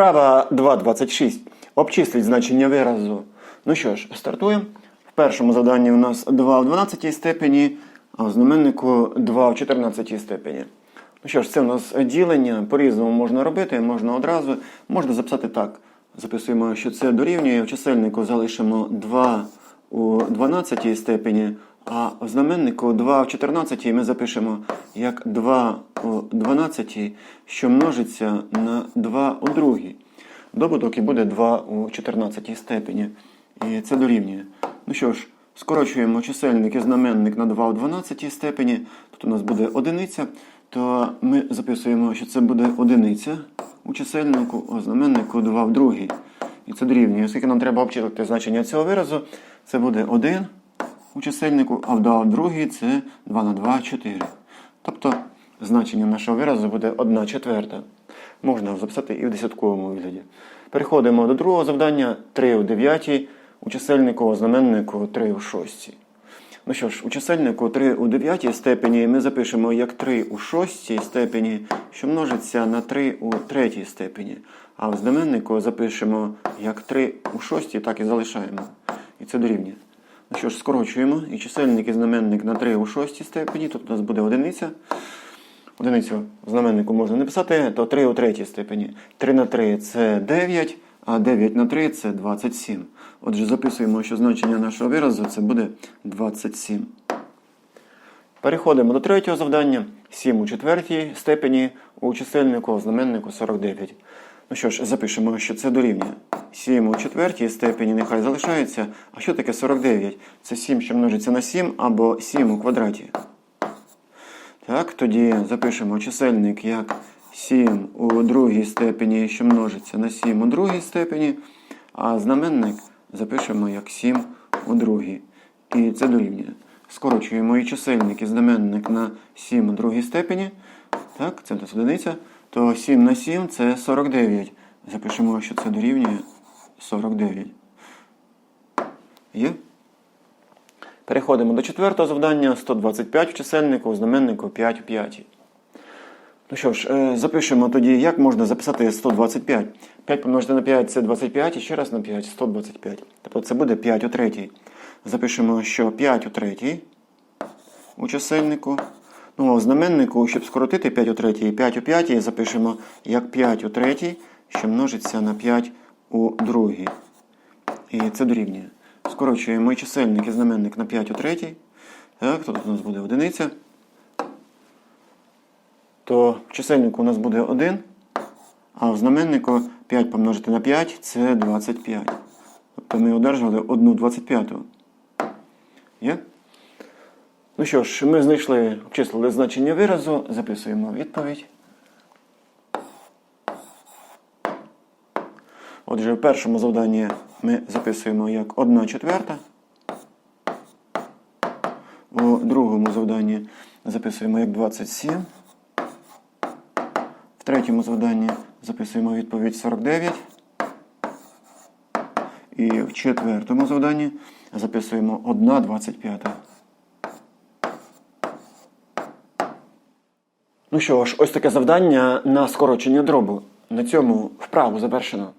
Вправа 2.26. Обчисліть значення виразу. Ну що ж, стартуємо. В першому завданні у нас 2 в 12 степені, а в знаменнику 2 в 14 степені. Ну що ж, це у нас ділення. По-різному можна робити, можна одразу. Можна записати так. Записуємо, що це дорівнює. В чисельнику залишимо 2 у 12 степені, а в знаменнику 2 в 14 ми запишемо як 2 у 12, що множиться на 2 у другій. Добуток і буде 2 у 14 степені. І це дорівнює. Ну що ж, скорочуємо чисельник і знаменник на 2 у 12 степені. Тут у нас буде одиниця, то ми записуємо, що це буде одиниця у чисельнику, а знаменнику 2 в другій. І це дорівнює. Оскільки нам треба обчислити значення цього виразу, це буде 1 у чисельнику, а в 2 в другій це 2 на 2 4. Тобто значення нашого виразу буде 1 четверта. Можна записати і в десятковому вигляді. Переходимо до другого завдання 3 у 9, у чисельнику, знаменнику 3 у 6. Ну що ж, у чисельнику 3 у 9 степені ми запишемо як 3 у 6 степені, що множиться на 3 у 3 степені. А в знаменнику запишемо як 3 у 6, так і залишаємо. І це дорівнює. Ну що ж, скорочуємо. І чисельник і знаменник на 3 у 6 степені. Тут у нас буде одиниця. Одиницю знаменнику можна написати, то 3 у третій степені. 3 на 3 це 9, а 9 на 3 це 27. Отже, записуємо, що значення нашого виразу це буде 27. Переходимо до третього завдання. 7 у четвертій степені у чисельнику, знаменнику 49. Ну що ж, запишемо, що це дорівнює. 7 у четвертій степені нехай залишається. А що таке 49? Це 7, що множиться на 7, або 7 у квадраті. Так, тоді запишемо чисельник як 7 у другій степені, що множиться на 7 у другій степені, а знаменник запишемо як 7 у другій. І це дорівнює. Скорочуємо і чисельник і знаменник на 7 у другій степені. Так, це у одиниця. То 7 на 7 це 49. Запишемо, що це дорівнює 49. Є? Переходимо до четвертого завдання. 125 в чисельнику, у знаменнику 5 у 5. Ну що ж, е, запишемо тоді, як можна записати 125. 5 помножити на 5 це 25, і ще раз на 5 125. Тобто це буде 5 у третій. Запишемо, що 5 у третій у чисельнику. Ну, а в знаменнику, щоб скоротити 5 у третій і 5 у п'ятій, запишемо як 5 у третій, що множиться на 5 у другій. І це дорівнює. Скорочуємо і чисельник і знаменник на 5 у третій. Так, тут у нас буде одиниця. То в чисельнику у нас буде 1, а в знаменнику 5 помножити на 5 це 25. Тобто ми одержали 1 25. Є? Ну що ж, ми знайшли, обчислили значення виразу, записуємо відповідь. Отже, в першому завданні ми записуємо як 1 четверта. У другому завданні записуємо як 27. В третьому завданні записуємо відповідь 49. І в четвертому завданні записуємо 1 Ну що ж, ось таке завдання на скорочення дробу. На цьому вправу завершено.